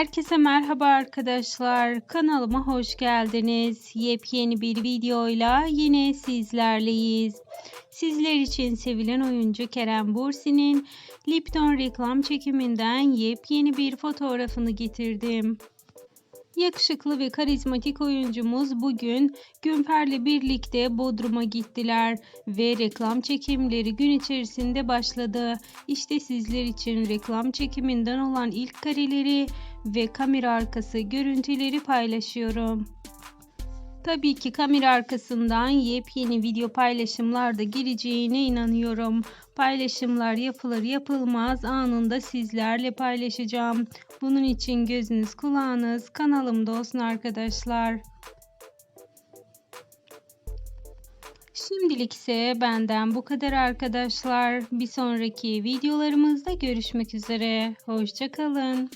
Herkese merhaba arkadaşlar. Kanalıma hoş geldiniz. Yepyeni bir videoyla yine sizlerleyiz. Sizler için sevilen oyuncu Kerem Bursi'nin Lipton reklam çekiminden yepyeni bir fotoğrafını getirdim. Yakışıklı ve karizmatik oyuncumuz bugün Günfer'le birlikte Bodrum'a gittiler ve reklam çekimleri gün içerisinde başladı. İşte sizler için reklam çekiminden olan ilk kareleri ve kamera arkası görüntüleri paylaşıyorum. Tabii ki kamera arkasından yepyeni video paylaşımlar da geleceğine inanıyorum. Paylaşımlar yapılır yapılmaz anında sizlerle paylaşacağım. Bunun için gözünüz kulağınız kanalımda olsun arkadaşlar. Şimdilik ise benden bu kadar arkadaşlar. Bir sonraki videolarımızda görüşmek üzere. Hoşçakalın.